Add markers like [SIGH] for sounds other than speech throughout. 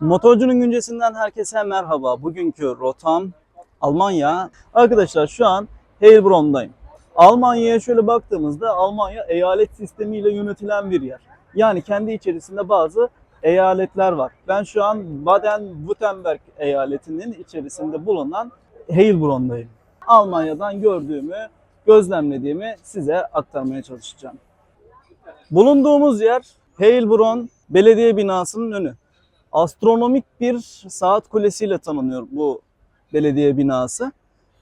Motorcunun güncesinden herkese merhaba. Bugünkü rotam Almanya. Arkadaşlar şu an Heilbronn'dayım. Almanya'ya şöyle baktığımızda Almanya eyalet sistemiyle yönetilen bir yer. Yani kendi içerisinde bazı eyaletler var. Ben şu an Baden-Württemberg eyaletinin içerisinde bulunan Heilbronn'dayım. Almanya'dan gördüğümü, gözlemlediğimi size aktarmaya çalışacağım. Bulunduğumuz yer Heilbronn Belediye Binası'nın önü. Astronomik bir saat kulesiyle tanınıyor bu belediye binası.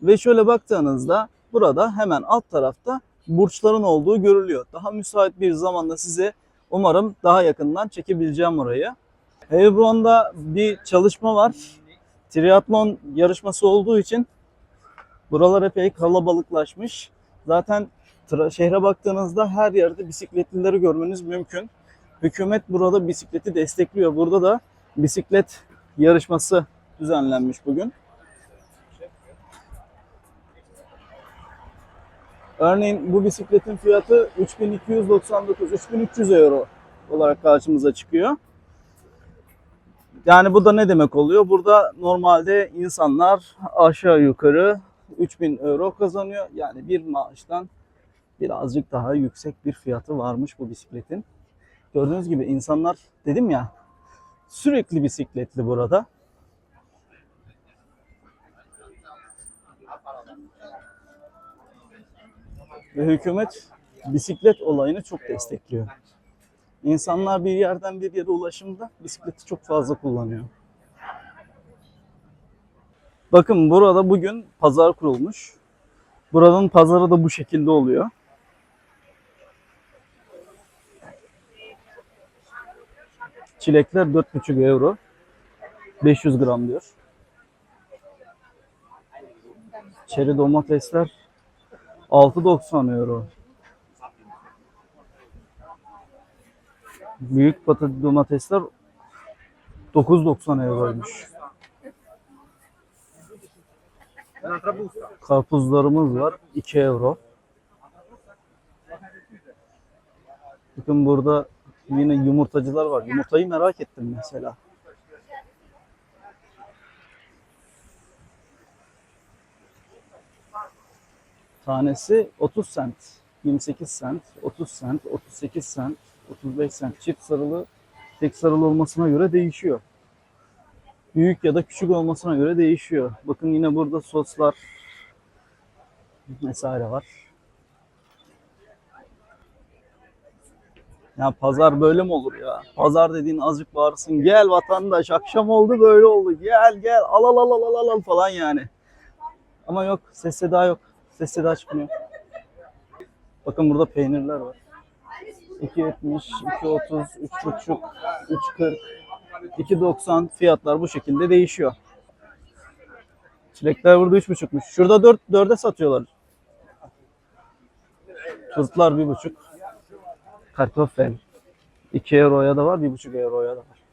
Ve şöyle baktığınızda burada hemen alt tarafta burçların olduğu görülüyor. Daha müsait bir zamanda size umarım daha yakından çekebileceğim orayı. Heilbronn'da bir çalışma var. Triatlon yarışması olduğu için buralar epey kalabalıklaşmış. Zaten şehre baktığınızda her yerde bisikletlileri görmeniz mümkün. Hükümet burada bisikleti destekliyor. Burada da bisiklet yarışması düzenlenmiş bugün. Örneğin bu bisikletin fiyatı 3299, 3300 euro olarak karşımıza çıkıyor. Yani bu da ne demek oluyor? Burada normalde insanlar aşağı yukarı 3000 euro kazanıyor. Yani bir maaştan birazcık daha yüksek bir fiyatı varmış bu bisikletin. Gördüğünüz gibi insanlar dedim ya sürekli bisikletli burada. Ve hükümet bisiklet olayını çok destekliyor. İnsanlar bir yerden bir yere ulaşımda bisikleti çok fazla kullanıyor. Bakın burada bugün pazar kurulmuş. Buranın pazarı da bu şekilde oluyor. Çilekler 4,5 euro. 500 gram diyor. Çeri domatesler 6.90 euro. Büyük patates domatesler 9.90 euroymuş. Karpuzlarımız var 2 euro. Bakın burada yine yumurtacılar var. Yumurtayı merak ettim mesela. Tanesi 30 cent, 28 cent, 30 cent, 38 cent, 35 cent. Çift sarılı, tek sarılı olmasına göre değişiyor. Büyük ya da küçük olmasına göre değişiyor. Bakın yine burada soslar vesaire var. Ya pazar böyle mi olur ya? Pazar dediğin azıcık bağırsın. Gel vatandaş akşam oldu böyle oldu. Gel gel al al al al al al al falan yani. Ama yok ses seda yok. Ses seda çıkmıyor. Bakın burada peynirler var. 2.70, 2.30, 3.5, 3.40, 2.90 fiyatlar bu şekilde değişiyor. Çilekler burada 3.5'muş. Şurada 4 4'e satıyorlar. Turtlar 1.5. Kartoffel 2 euroya da var, 1.5 euroya da var.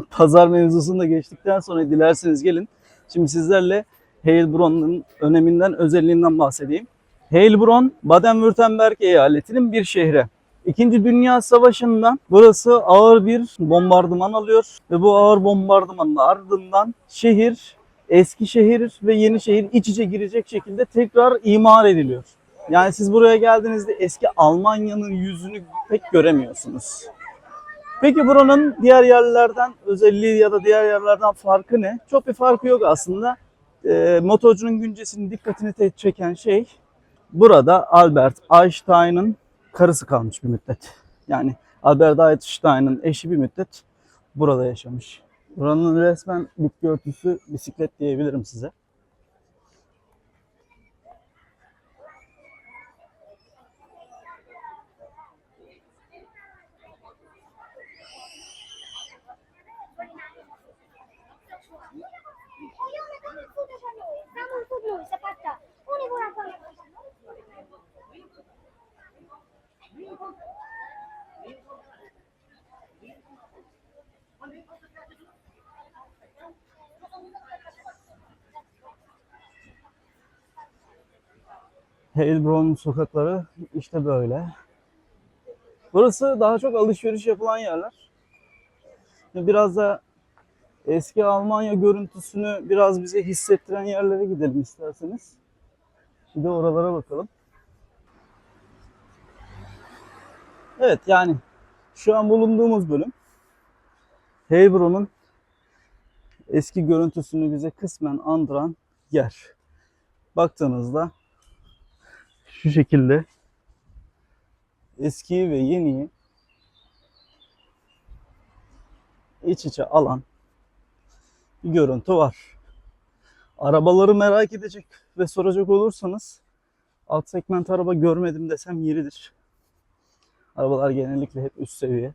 [LAUGHS] Pazar mevzusunu da geçtikten sonra dilerseniz gelin. Şimdi sizlerle Heilbronn'un öneminden, özelliğinden bahsedeyim. Heilbronn, Baden-Württemberg eyaletinin bir şehri. İkinci Dünya Savaşı'nda burası ağır bir bombardıman alıyor ve bu ağır bombardımanın ardından şehir, eski şehir ve yeni şehir iç içe girecek şekilde tekrar imar ediliyor. Yani siz buraya geldiğinizde eski Almanya'nın yüzünü pek göremiyorsunuz. Peki buranın diğer yerlerden özelliği ya da diğer yerlerden farkı ne? Çok bir farkı yok aslında. E, motorcunun güncesinin dikkatini çeken şey burada Albert Einstein'ın karısı kalmış bir müddet. Yani Albert Einstein'ın eşi bir müddet burada yaşamış. Buranın resmen bitki bisiklet diyebilirim size. Heilbronn sokakları işte böyle. Burası daha çok alışveriş yapılan yerler. Biraz da eski Almanya görüntüsünü biraz bize hissettiren yerlere gidelim isterseniz. Bir de oralara bakalım. Evet yani şu an bulunduğumuz bölüm Heybron'un eski görüntüsünü bize kısmen andıran yer. Baktığınızda şu şekilde eskiyi ve yeniyi iç içe alan bir görüntü var. Arabaları merak edecek ve soracak olursanız alt segment araba görmedim desem yeridir. Arabalar genellikle hep üst seviye.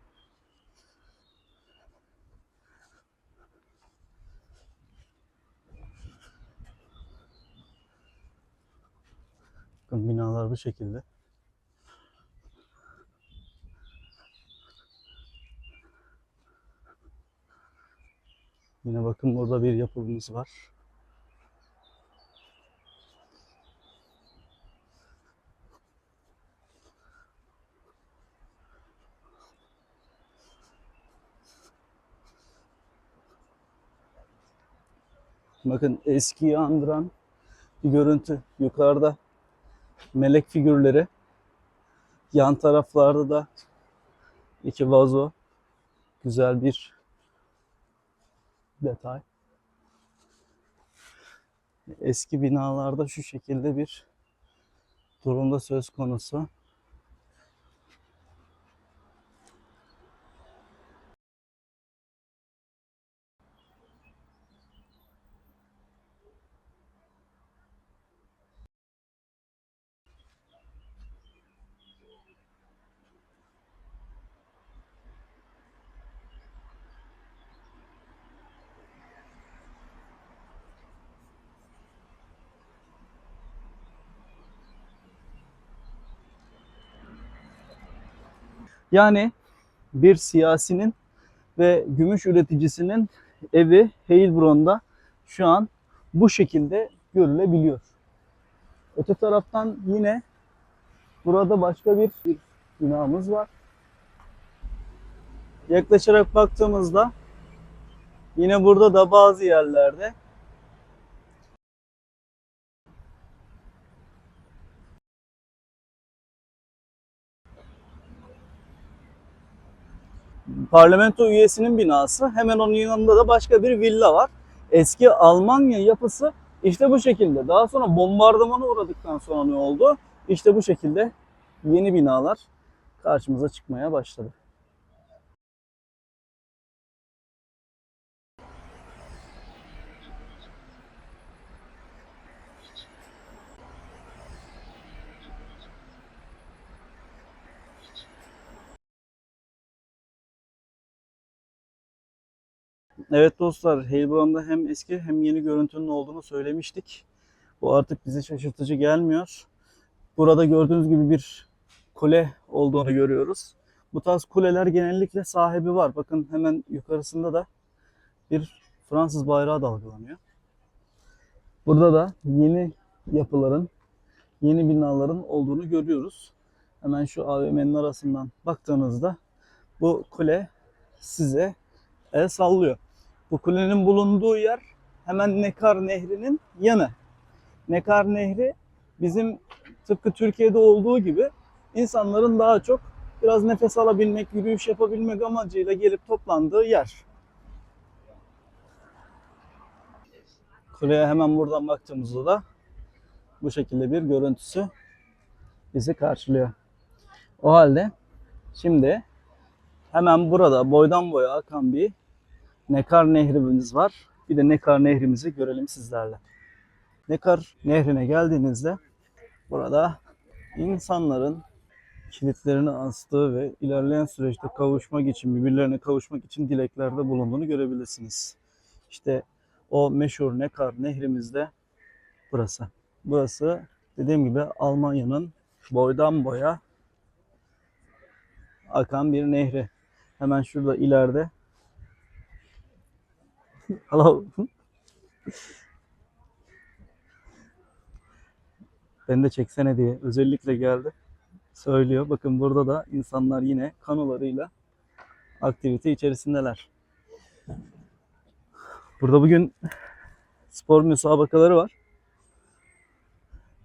Bakın binalar bu şekilde. Yine bakın burada bir yapımız var. Bakın eskiyi andıran bir görüntü. Yukarıda melek figürleri. Yan taraflarda da iki vazo. Güzel bir detay. Eski binalarda şu şekilde bir durumda söz konusu. Yani bir siyasinin ve gümüş üreticisinin evi Heilbronn'da şu an bu şekilde görülebiliyor. Öte taraftan yine burada başka bir binamız var. Yaklaşarak baktığımızda yine burada da bazı yerlerde parlamento üyesinin binası. Hemen onun yanında da başka bir villa var. Eski Almanya yapısı işte bu şekilde. Daha sonra bombardımana uğradıktan sonra ne oldu? İşte bu şekilde yeni binalar karşımıza çıkmaya başladı. Evet dostlar, Heilbronn'da hem eski hem yeni görüntünün olduğunu söylemiştik. Bu artık bize şaşırtıcı gelmiyor. Burada gördüğünüz gibi bir kule olduğunu görüyoruz. Bu tarz kuleler genellikle sahibi var. Bakın hemen yukarısında da bir Fransız bayrağı dalgalanıyor. Burada da yeni yapıların, yeni binaların olduğunu görüyoruz. Hemen şu AVM'nin arasından baktığınızda bu kule size el sallıyor. Bu kulenin bulunduğu yer hemen Nekar Nehri'nin yanı. Nekar Nehri bizim tıpkı Türkiye'de olduğu gibi insanların daha çok biraz nefes alabilmek, yürüyüş yapabilmek amacıyla gelip toplandığı yer. Kuleye hemen buradan baktığımızda da bu şekilde bir görüntüsü bizi karşılıyor. O halde şimdi hemen burada boydan boya akan bir Nekar Nehrimiz var. Bir de Nekar Nehrimizi görelim sizlerle. Nekar Nehri'ne geldiğinizde burada insanların kilitlerini astığı ve ilerleyen süreçte kavuşmak için, birbirlerine kavuşmak için dileklerde bulunduğunu görebilirsiniz. İşte o meşhur Nekar Nehrimiz de burası. Burası dediğim gibi Almanya'nın boydan boya akan bir nehri. Hemen şurada ileride Hello. Ben de çeksene diye özellikle geldi. Söylüyor. Bakın burada da insanlar yine kanolarıyla aktivite içerisindeler. Burada bugün spor müsabakaları var.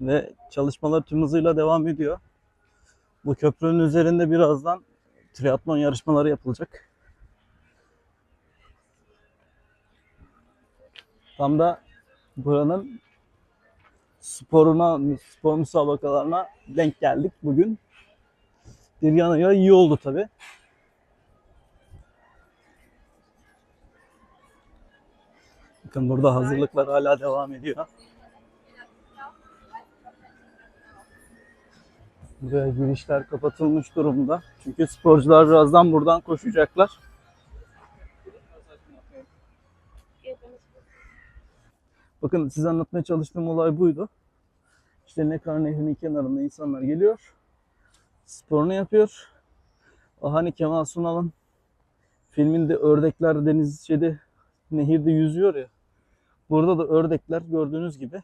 Ve çalışmalar tüm hızıyla devam ediyor. Bu köprünün üzerinde birazdan triatlon yarışmaları yapılacak. Tam da buranın sporuna, spor müsabakalarına denk geldik bugün. Bir yanıyla iyi oldu tabi. Bakın burada hazırlıklar hala devam ediyor. Buraya girişler kapatılmış durumda. Çünkü sporcular birazdan buradan koşacaklar. Bakın size anlatmaya çalıştığım olay buydu. İşte Nekar Nehri'nin kenarında insanlar geliyor. Sporunu yapıyor. Hani Kemal Sunal'ın filminde ördekler denizce'de nehirde yüzüyor ya. Burada da ördekler gördüğünüz gibi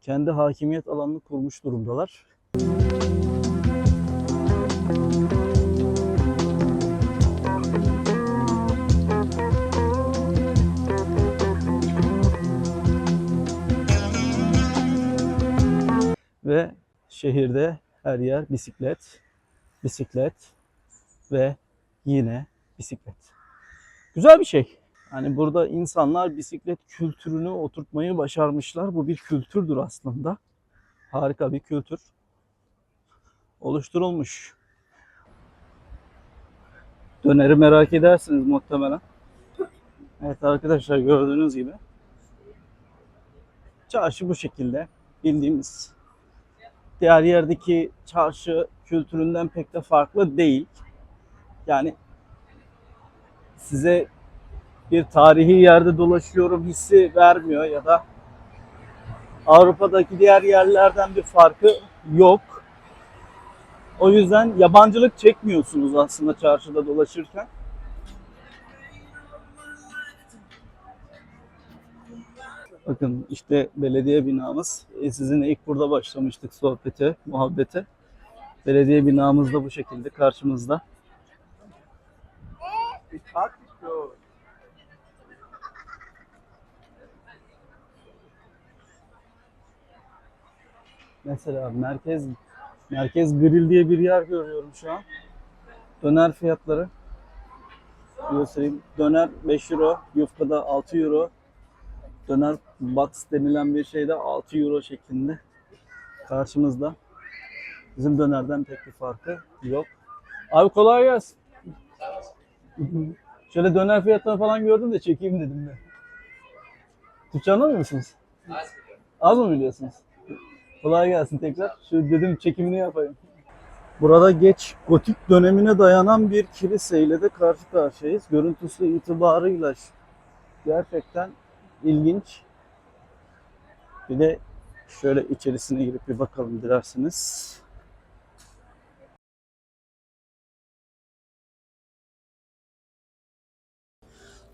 kendi hakimiyet alanını kurmuş durumdalar. Ve şehirde her yer bisiklet, bisiklet ve yine bisiklet. Güzel bir şey. Hani burada insanlar bisiklet kültürünü oturtmayı başarmışlar. Bu bir kültürdür aslında. Harika bir kültür. Oluşturulmuş. Döneri merak edersiniz muhtemelen. Evet arkadaşlar gördüğünüz gibi. Çarşı bu şekilde. Bildiğimiz diğer yerdeki çarşı kültüründen pek de farklı değil. Yani size bir tarihi yerde dolaşıyorum hissi vermiyor ya da Avrupa'daki diğer yerlerden bir farkı yok. O yüzden yabancılık çekmiyorsunuz aslında çarşıda dolaşırken. Bakın işte belediye binamız. E, sizinle ilk burada başlamıştık sohbete, muhabbete. Belediye binamız da bu şekilde karşımızda. Mesela merkez merkez grill diye bir yer görüyorum şu an. Döner fiyatları göstereyim. Döner 5 euro, yufkada 6 euro. Döner box denilen bir şey de 6 euro şeklinde karşımızda. Bizim dönerden pek bir farkı yok. Abi kolay gelsin. Şöyle döner fiyatlarını falan gördüm de çekeyim dedim de. Türkçe anlamıyor musunuz? Az mı biliyorsunuz? Kolay gelsin tekrar. Şu dedim çekimini yapayım. Burada geç gotik dönemine dayanan bir kiliseyle de karşı karşıyayız. Görüntüsü itibarıyla gerçekten ilginç. Bir de şöyle içerisine girip bir bakalım dilerseniz.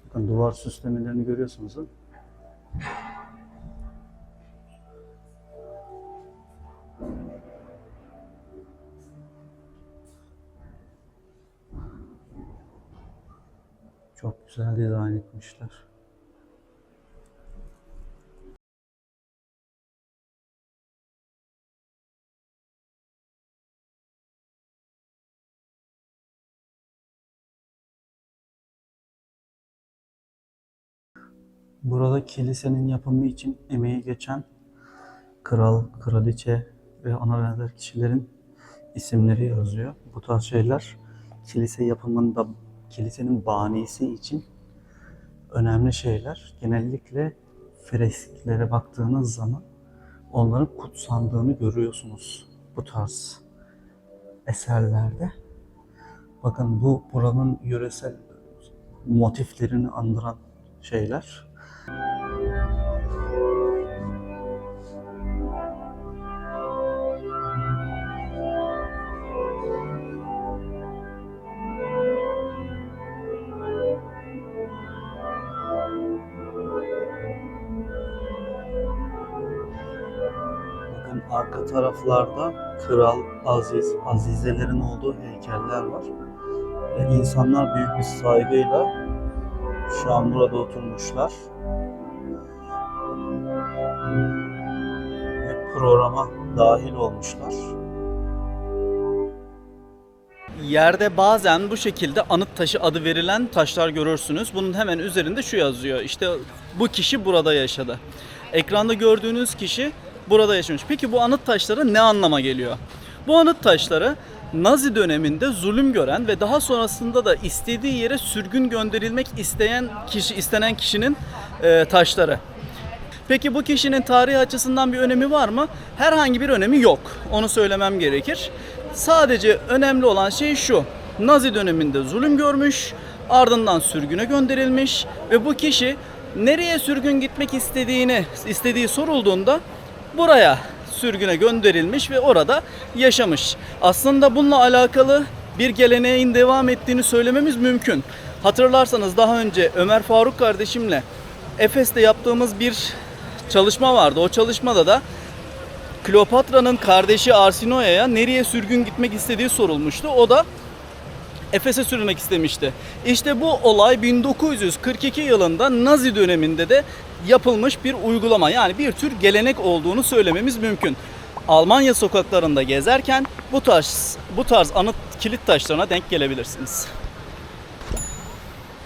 Bakın duvar süslemelerini görüyorsunuz. ha? Çok güzel dizayn etmişler. Burada kilisenin yapımı için emeği geçen kral, kraliçe ve ona benzer kişilerin isimleri yazıyor. Bu tarz şeyler kilise yapımında kilisenin banisi için önemli şeyler. Genellikle fresklere baktığınız zaman onların kutsandığını görüyorsunuz bu tarz eserlerde. Bakın bu buranın yöresel motiflerini andıran şeyler. Bakın arka taraflarda kral, aziz, azizelerin olduğu heykeller var. Ve insanlar büyük bir saygıyla Şu an burada oturmuşlar. Ve programa dahil olmuşlar. Yerde bazen bu şekilde anıt taşı adı verilen taşlar görürsünüz. Bunun hemen üzerinde şu yazıyor. İşte bu kişi burada yaşadı. Ekranda gördüğünüz kişi burada yaşamış. Peki bu anıt taşları ne anlama geliyor? Bu anıt taşları Nazi döneminde zulüm gören ve daha sonrasında da istediği yere sürgün gönderilmek isteyen kişi istenen kişinin e, taşları. Peki bu kişinin tarihi açısından bir önemi var mı? Herhangi bir önemi yok. Onu söylemem gerekir. Sadece önemli olan şey şu. Nazi döneminde zulüm görmüş, ardından sürgüne gönderilmiş ve bu kişi nereye sürgün gitmek istediğini istediği sorulduğunda buraya sürgüne gönderilmiş ve orada yaşamış. Aslında bununla alakalı bir geleneğin devam ettiğini söylememiz mümkün. Hatırlarsanız daha önce Ömer Faruk kardeşimle Efes'te yaptığımız bir çalışma vardı. O çalışmada da Kleopatra'nın kardeşi Arsinoe'ya nereye sürgün gitmek istediği sorulmuştu. O da Efes'e sürülmek istemişti. İşte bu olay 1942 yılında Nazi döneminde de yapılmış bir uygulama. Yani bir tür gelenek olduğunu söylememiz mümkün. Almanya sokaklarında gezerken bu tarz bu tarz anıt kilit taşlarına denk gelebilirsiniz.